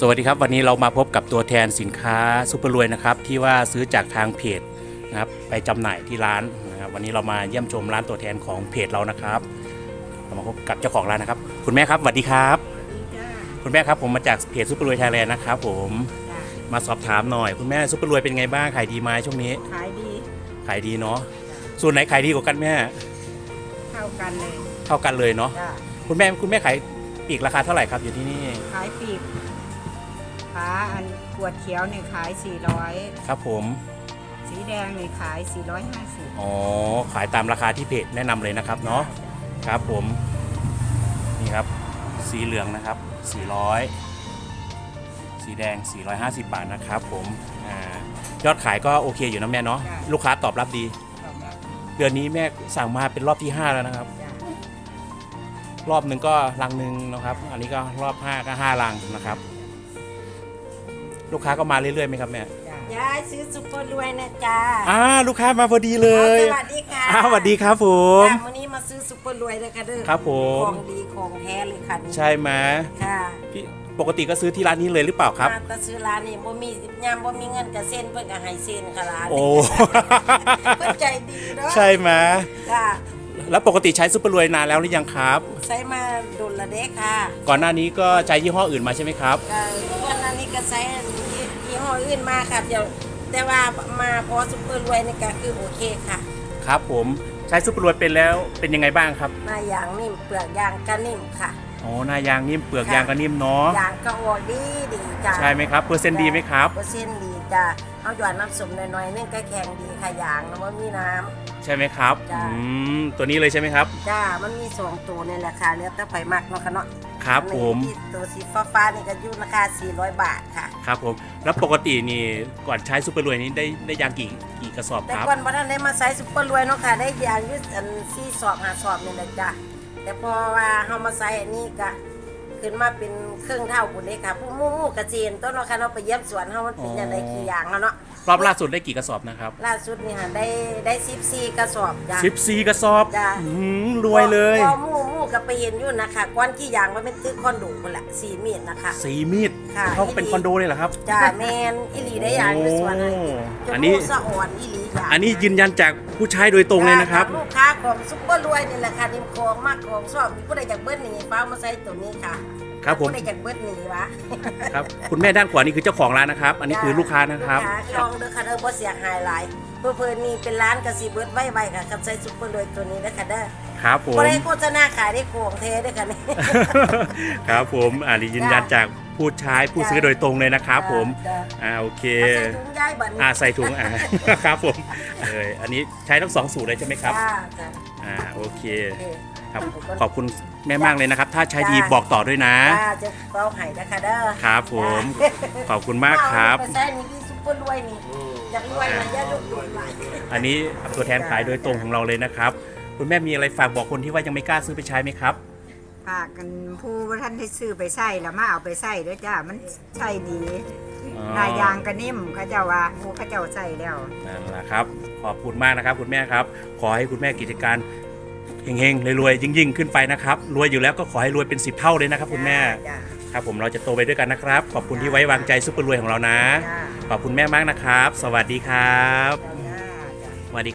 สวัสดีครับ วันนี้เรามาพบกับตัวแทนสินค้าซุปเปอร์รวยนะครับที่ว่าซื้อจากทางเพจนะครับไปจำหน่ายที่ร้านนะครับวันนี้เรามาเยี่ยมชมร้านตัวแทนของเพจเรานะครับเรามาพบกับเจ้าของร้านนะครับ คุณแม่ครับสวัสดีครับจ้าคุณแม่ครับผมมาจากเพจซุปเปอร์รวยไทยแลนด์นะครับผมจ้ามาสอบถามหน่อย คุณแม่ซุปเปอร์รวยเป็นไงบ้างขายดีไหมช่วงนี้ ขายดีขายดีเนาะส่วนไหนขายดีกว่ากันแม่เท่ากันเลยเท่ากันเลยเนาะจ้าคุณแม่คุณแม่ขายปีกราคาเท่าไหร่ครับอยู่ที่นี่ขายปีก ขาอันขวดเขียวนี่ขายครับผม400สีแดงนี่ขาย 450อ๋อ ขายตามราคาที่เพจแนะนำเลยนะครับเนาะ ครับผม นี่ครับ สีเหลืองนะครับ 400 สีแดง 450 บาทนะครับผมอายอดขายก็โอเคอยู่นะแม่เนาะ ลูกค้าตอบรับดีตอบรับเดือนนี้แม่สั่งมาเป็นรอบที่ 5 แล้วนะครับจ้ารอบหนึ่งก็ลังหนึ่งนะครับ อันนี้ก็รอบ 5 ก็ 5 ลังนะครับ ลูกค้าก็มาเรื่อยๆไหมครับแม่จ้ายายซื้อซุปเปอร์รวยนะจ๊ะอ่าลูกค้ามาพอดีเลยสวัสดีค่ะอ้าวสวัสดีครับผมจ้ะวันนี้มาซื้อซุปเปอร์รวยเลยค่ะเด้อครับผมของดีของแท้เลยค่ะนี่ใช่ไหมค่ะพี่ปกติก็ซื้อที่ร้านนี้เลยหรือเปล่าครับมาแต่ซื้อร้านนี่บ่มียามบ่มีเงินกับเส้นเพิ่นก็ให้เส้นค่ะร้านโอ้เพิ่นใจดีเนาะใช่ไหมจ้ะแล้วปกติใช้ซุปเปอร์รวยนานแล้วหรือยังครับ ใช้มาโดนละเด้ค่ะ ก่อนหน้านี้ก็ใช้ยี่ห้ออื่นมาใช่ไหมครับก็วันนั้นนี่ก็ใช้ยี่ ห้ออื่นมาค่ะเดี๋ยวแต่ว่ามาพอซุปเปอร์รวยนี่ก็คือโอเคค่ะ ครับผมใช้ซุปเปอร์รวยเป็นแล้วเป็นยังไงบ้างครับ หน้ายางนิ่มเปลือกยางก็นิ่มค่ะอ๋อหน้ายางนิ่มเปลือกค่ะยางก็นิ่มเนาะยางก็ออกดีดีจ้ะใช่ไหมครับเปอร์เซ็นต์ดีไหมครับเปอร์เซ็นต์ดีจ้ะเอาหยอดน้ำส้มหน่อยๆนึ่งก็แข็งดีค่ะยางแล้วมันมีน้ใช่ไหมครับจ้ะอืมตัวนี้เลยใช่ไหมครับำจ้ามันมีสองตัวนี่แหละค่ะแล้วแต่ไปมักเนาะค่ะเนาะ ครับอันผนี้มที่ตัวสีฟ้าๆนี่ก็อยู่ราคา 400 บาทค่ะ ครับผม แล้วปกตินี่ก่อนใช้ซุปเปอร์รวยนี้ได้ได้ยางกี่กี่กระสอบแต่ครับ ก่อนพอท่านได้มาใช้ซุปเปอร์รวยเนาะค่ะ ได้ยางอยุดอันซี่สอบหาสอบนี่แหละจ้ะแต่พอว่าเฮามาใช้อันนี้ก็ขึ้นมาเป็นเครื่องเท่าปุ่นเลยค่ะผู้มู่มู่กระเจีนต้นเนาะค่ะเนาะไปเยี่ยมสวนเฮามันเป็นอย่างไรกี่อย่างแล้วเนาะรอบล่าสุดได้กี่กระสอบนะครับล่าสุดนี่ค่ะได้ได้14กระสอบจ้ะ 14 กระสอบจ้ะ อืมรวยเลย พอหมู่หมู่ กับไปเห็นอยู่นะคะก้อนกี่อย่างมันเป็นตึกคอนโดคนละสี่เมตรนะคะ สีมีดค่ะ เขาเป็นคอนโดเลยเหรอครับ จ่าแมนอิลีได้อย่างในสวนอะไรโอ้จอันนนี้มูกสะอ่อนอิลีอย่างอันนี้ยืนยันจากผู้ใช้โดยตรงเลยนะครับจากลูกค้าของซุปเปอร์รวยนี่แหละค่ะนิมของมากของชอบมีผู้ใดจากเบิ้ลหนีฟ้ามาใส่ตัวนี้ค่ะ ครับผมผู้ใดจากเบิ้ลหนีวะครับ คุณแม่ด้านขวานี่คือเจ้าของร้านนะครับ อันนี้คือลูกค้านะครับ ลูกค้าลองเด้อค่ะเด้อบ่เสียหายหลายเพื่อเพิ่นนี่เป็นร้านกสิเบิดไว้ไว้ค่ะกับใส่ซุปเปอร์รวยตัวนี้เด้อค่ะเด้อครับผม บ่ได้โฆษณาขายได้ของเทเด้อค่ะนี่ ครับผมอันนี้ยืนยันจากผู้ใช้ผู้ซื้อโดยตรงเลยนะครับผมจ้ะอ่าโอเค เอาใส่ถุงย้ายบัดนี้อ่าใส่ถุงอ่า ครับผมเอออันนี้ใช้ทั้งสองสูตรเลยใช่ไหมครับจ้าจ้าอ่าโอเค โอเค ครับ ขอบคุณแม่มากเลยนะครับ ถ้าใช้ดีจ้าบอกต่อด้วยนะ จ้าจะเป้าไห้นะคะเด้อครับผมจ้าขอบคุณมากครับ เอาไปใช้นี่ที่ซุปเปอร์รวยนี่อยากรวยนะอย่าลุกดุหลายอันนี้ตัวแทนขายโดยตรงของเราเลยนะครับ คุณแม่มีอะไรฝากบอกคนที่ว่ายังไม่กล้าซื้อไปใช้ไหมครับ ฝากกันผู้ว่าท่านได้ซื้อไปใส่แล้วมาเอาไปใส่ด้วยจ้ามันใช่ดีอ๋อนายางก็นิ่มเขาเจ้าว่าผู้เขาเจ้าใส่แล้ว นั่นแหละครับ ขอบคุณมากนะครับ คุณแม่ครับ ขอให้คุณแม่กิจการ เฮงๆรวยๆยิ่งๆขึ้นไปนะครับรวยอยู่แล้วก็ขอให้รวยเป็นสิบเท่าเลยนะครับ คุณแม่จ้าครับผมเราจะโตไปด้วยกันนะครับ ขอบคุณที่ไว้วางใจซุปเปอร์รวยของเรานะ จ้าขอบคุณแม่มากนะครับ สวัสดีครับ จ้า